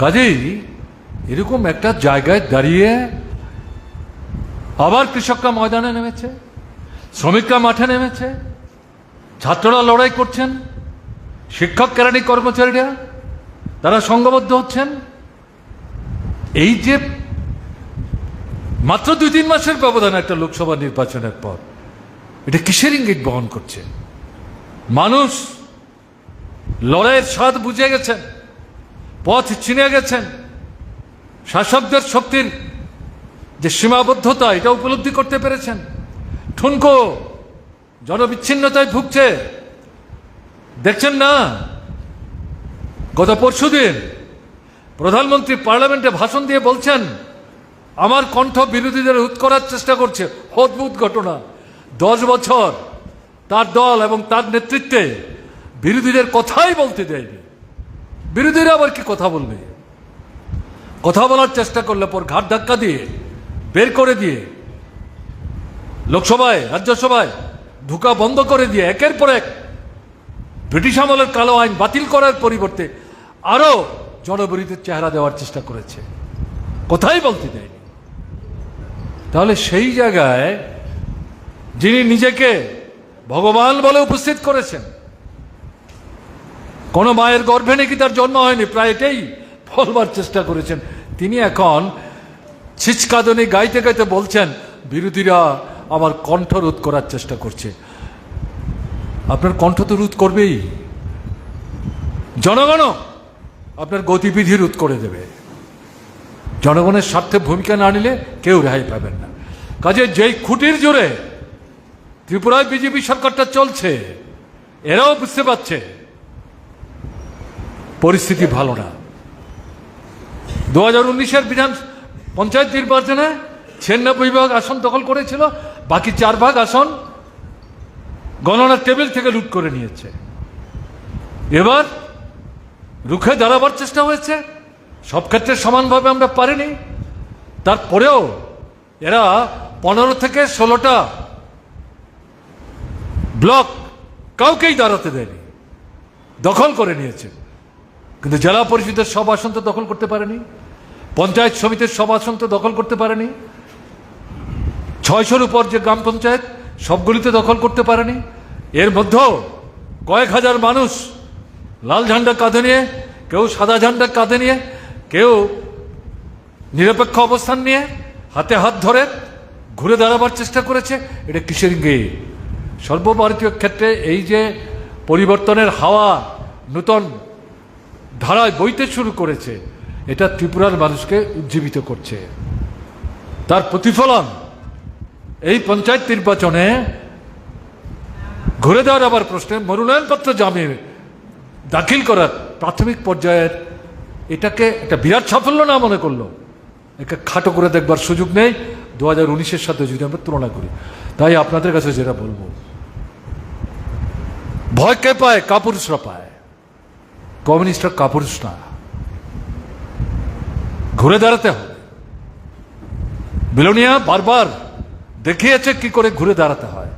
কাজেই এরকম একটা জায়গায় দাঁড়িয়ে আবার কৃষকরা ময়দানে নেমেছে, শ্রমিকরা মাঠে নেমেছে, ছাত্ররা লড়াই করছেন, শিক্ষক কেরানি কর্মচারীরা তারা সংঘবদ্ধ হচ্ছেন। এই যে মাত্র দুই তিন মাসের ব্যবধান একটা লোকসভা নির্বাচনের পর এটা কিসের ইঙ্গিত বহন করছে? মানুষ লড়াইয়ের স্বাদ বুঝে গেছেন। পথ চিনে গেছেন। শাসকদের শক্তির যে সীমাবদ্ধতা, এটা উপলব্ধি করতে পেরেছেন। ঠুনকো জনবিচ্ছিন্নতায় ভুগছে। দেখছেন না? গত পরশুদিন প্রধানমন্ত্রী পার্লামেন্টে ভাষণ দিয়ে বলছেন, আমার কণ্ঠ বিরোধীদের রোধ করার চেষ্টা করছে। অদ্ভুত ঘটনা। দশ বছর তার দল এবং তার নেতৃত্বে বিরোধীদের কথাই বলতে দেয়নি। বিরোধীরা আবার কি কথা বলবে? কথা বলার চেষ্টা করলে পর ঘাট ধাক্কা দিয়ে, বের করে দিয়ে, লোকসভায়, রাজ্যসভায় ঢুকা বন্ধ করে দিয়ে, একের পর এক ব্রিটিশ আমলের কালো আইন বাতিল করার পরিবর্তে আরও জনবিরোধীর চেহারা দেওয়ার চেষ্টা করেছে। কথাই বলতে দেয়নি। তাহলে সেই জায়গায় যিনি নিজেকে ভগবান বলে উপস্থিত করেছেন কোনো মায়ের গর্ভে নাকি তার জন্ম হয়নি, প্রায় এটাই বলবার চেষ্টা করেছেন। তিনি এখন ছিচকাদনি গাইতে গাইতে বলছেন, বিরোধীরা আমার কণ্ঠ রোধ করার চেষ্টা করছে। আপনার কণ্ঠ তো রোধ করবেই। জনগণ আপনার গতিবিধি রোধ করে দেবে। জনগণের স্বার্থে ভূমিকা না নিলে কেউ রেহাই পাবেন না। কাজে যেই খুঁটির জোরে ত্রিপুরায় বিজেপি সরকারটা চলছে, এরাও বুঝতে পারছে পরিস্থিতি ভালো না। দু হাজার উনিশের বিধান পঞ্চায়েত নির্বাচনে ছিয়ানব্বই ভাগ আসন দখল করেছিল, বাকি চার ভাগ আসন গণনার টেবিল থেকে লুট করে নিয়েছে। এবার রুখে দাঁড়াবার চেষ্টা হয়েছে। সব ক্ষেত্রে সমানভাবে আমরা পারিনি। তারপরেও এরা পনেরো থেকে ষোলোটা ব্লক কাউকেই দাঁড়াতে দেয়নি, দখল করে নিয়েছে। কিন্তু জেলা পরিষদের সব আসন তো দখল করতে পারেনি। পঞ্চায়েত সমিতির সব আসন তো দখল করতে পারেনি। ছয়শোর উপর যে গ্রাম পঞ্চায়েত সবগুলিতে দখল করতে পারেনি। এর মধ্যেও কয়েক হাজার মানুষ লাল ঝান্ডা কাঁধে নিয়ে, কেউ সাদা ঝান্ডা কাঁধে নিয়ে, কেউ নিরপেক্ষ অবস্থান নিয়ে হাতে হাত ধরে ঘুরে দাঁড়াবার চেষ্টা করেছে, এটা কিসের ইঙ্গিত সর্বভারতীয় ক্ষেত্রে এই যে পরিবর্তনের হাওয়া, নূতন ধারায় বইতে শুরু করেছে। এটা ত্রিপুরার মানুষকে উজ্জীবিত করছে। তার প্রতিফলন এই পঞ্চায়েত নির্বাচনে ঘুরে দেওয়ার আবার প্রশ্নে মনোনয়নপত্র জামে দাখিল করার প্রাথমিক পর্যায়ের এটাকে একটা বিরাট সাফল্য না মনে করল? একে খাটো করে দেখবার সুযোগ নেই। দু হাজার উনিশের সাথে যদি আমরা তুলনা করি। তাই আপনাদের কাছে যেটা বলব। ভয় কে পায়? কাপুরুষরা পায়। কমিউনিস্টরা কাপুরুষ না। ঘুরে দাঁড়াতে হবে। বিলোনিয়া বারবার দেখিয়েছে কি করে ঘুরে দাঁড়াতে হয়।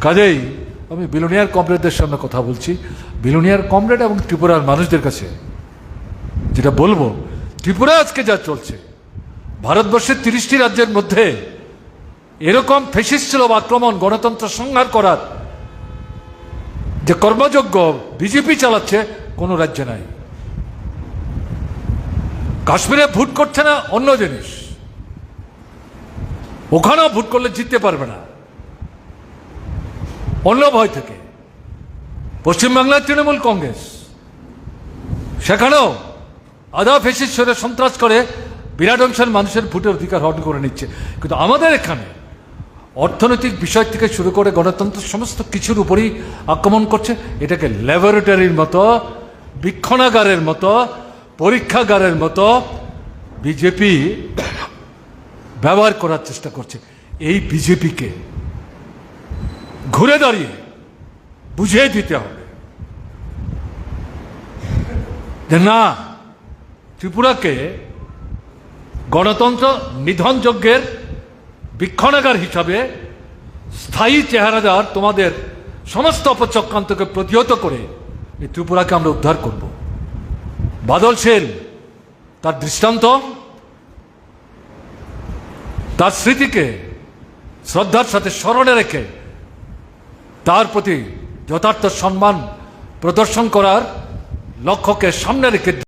কাজেই আমি বিলোনিয়ার কমরেডদের সামনে কথা বলছি। বিলোনিয়ার কমরেড এবং ত্রিপুরার মানুষদের কাছে যেটা বলব, ত্রিপুরা আজকে যা চলছে, ভারতবর্ষের তিরিশটি রাজ্যের মধ্যে এরকম ফেসিস ছিল আক্রমণ, গণতন্ত্র সংহার করার যে কর্মযোগ্য বিজেপি চালাচ্ছে, কোনো রাজ্যে নাই। কাশ্মীরে ভোট করছে না, অন্য জিনিস। ওখানেও ভোট করলে জিততে পারবে না। অন্য ভয় থেকে। পশ্চিমবাংলার তৃণমূল কংগ্রেস। সেখানেও আধা ফেসিস সরে সন্ত্রাস করে বিরাট অংশের মানুষের ভোটের অধিকার হরণ করে নিচ্ছে। কিন্তু আমাদের এখানে অর্থনৈতিক বিষয় থেকে শুরু করে গণতন্ত্র সমস্ত কিছুর উপরই আক্রমণ করছে। এটাকে ল্যাবরেটরির মতো, বীক্ষণাগারের মতো, পরীক্ষাগারের মতো বিজেপি ব্যবহার করার চেষ্টা করছে। এই বিজেপিকে ঘুরে দাঁড়িয়ে বুঝিয়ে দিতে হবে। যে না, ত্রিপুরাকে গণতন্ত্র নিধন যজ্ঞের বীক্ষণাগার হিসাবে স্থায়ী চেহারা দেওয়ার তোমাদের সমস্ত অপচক্রান্তকে প্রতিহত করে এই ত্রিপুরাকে আমরা উদ্ধার করব। বাদলশীল তার দৃষ্টান্ত, তার স্মৃতিকে, শ্রদ্ধার সাথে স্মরণে রেখে তার প্রতি যথার্থ সম্মান প্রদর্শন করার লক্ষ্যকে সামনে রেখে